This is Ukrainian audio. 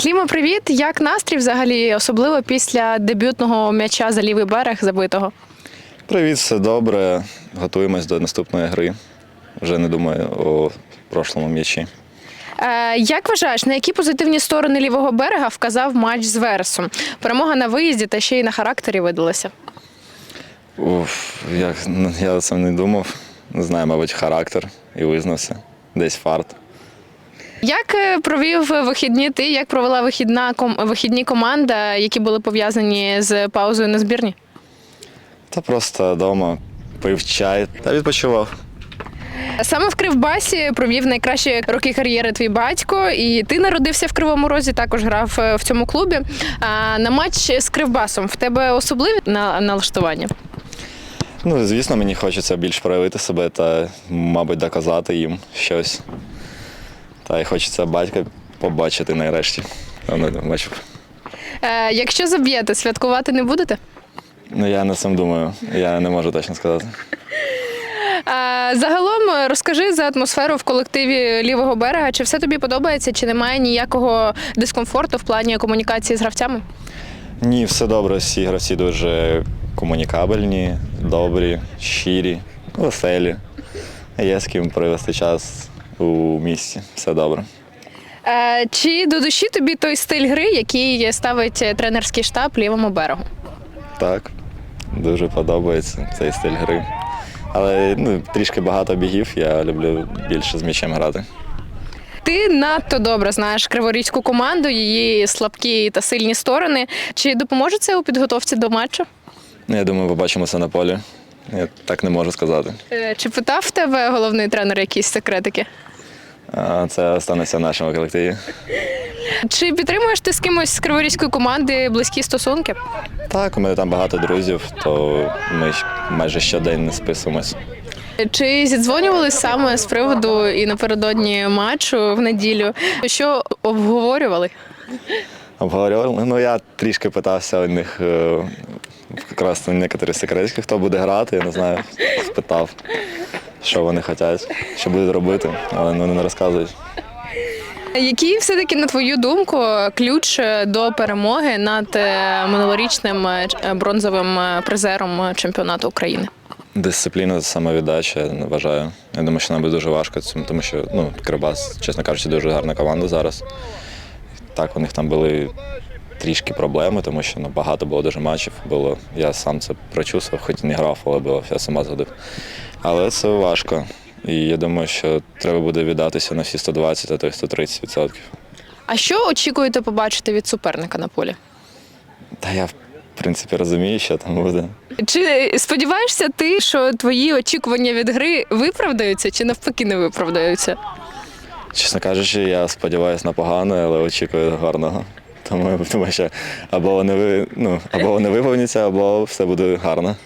Клімо, привіт! Як настрій взагалі, особливо після дебютного м'яча за лівий берег забитого? Привіт, все добре. Готуємось до наступної гри. Вже не думаю о прошлому м'ячі. Е, як вважаєш, на які позитивні сторони лівого берега вказав матч з Вересом? Перемога на виїзді та ще й на характері видалася. Уф, як, ну, я це не думав. Не знаю, мабуть, характер і визнався. Десь фарт. Як е, провів вихідні ти? Як провела вихідна ком- вихідні команда, які були пов'язані з паузою на збірні? Та просто вдома пив чай та відпочивав. Саме в Кривбасі провів найкращі роки кар'єри твій батько, і ти народився в Кривому Розі, також грав е, в цьому клубі. А на матч з Кривбасом в тебе особливі налаштування? Ну, звісно, мені хочеться більш проявити себе та, мабуть, доказати їм щось. Та й хочеться батька побачити нарешті. А, не бачив. Е, якщо заб'єте, святкувати не будете? Ну, я над цим думаю. Я не можу точно сказати. Е, загалом е, розкажи за атмосферу в колективі лівого берега. Чи все тобі подобається, чи немає ніякого дискомфорту в плані комунікації з гравцями? Ні, все добре. Всі гравці дуже комунікабельні, добрі, щирі, веселі. Є з ким провести час у місті. Все добре. Е, чи до душі тобі той стиль гри, який ставить е, тренерський штаб лівому берегу? Так, дуже подобається цей стиль гри. Але ну, трішки багато бігів, я люблю більше з м'ячем грати. Ти надто добре знаєш криворізьку команду, її слабкі та сильні сторони. Чи допоможе це у підготовці до матчу? Ну, Я думаю, побачимося на полі. Я так не можу сказати. Е, Чи питав в тебе головний тренер якісь секретики? А Це станеться в нашому колективі. Чи підтримуєш ти з кимось з криворізької команди близькі стосунки? Так, у мене там багато друзів, то ми щ- майже щодень не списуємось. Чи зідзвонювались саме з приводу і напередодні матчу в неділю? Що обговорювали? Обговорювали. Ну, я трішки питався у них е, якраз на некоторі секретики, хто буде грати, я не знаю, спитав, що вони хочуть, що будуть робити, але ну, не розказують. Який все-таки, на твою думку, ключ до перемоги над е, минулорічним е, бронзовим е, призером чемпіонату України? Дисципліна, самовіддача, я вважаю. Я думаю, що нам буде дуже важко, тому що ну, Кирбас, чесно кажучи, дуже гарна команда зараз. Так, у них там були трішки проблеми, тому що ну, багато було дуже матчів. Було. Я сам це прочувствував, хоч не грав, але було, я сама згодив. Але це важко. І я думаю, що треба буде віддатися на всі 120, а то й 130 відсотків. А що очікуєте побачити від суперника на полі? Та я, в принципі, розумію, що там буде. Чи сподіваєшся ти, що твої очікування від гри виправдаються, чи навпаки не виправдаються? Чесно кажучи, я сподіваюся на погане, але очікую гарного. Тому тому що або вони, ну, або вони виповняться, або все буде гарно.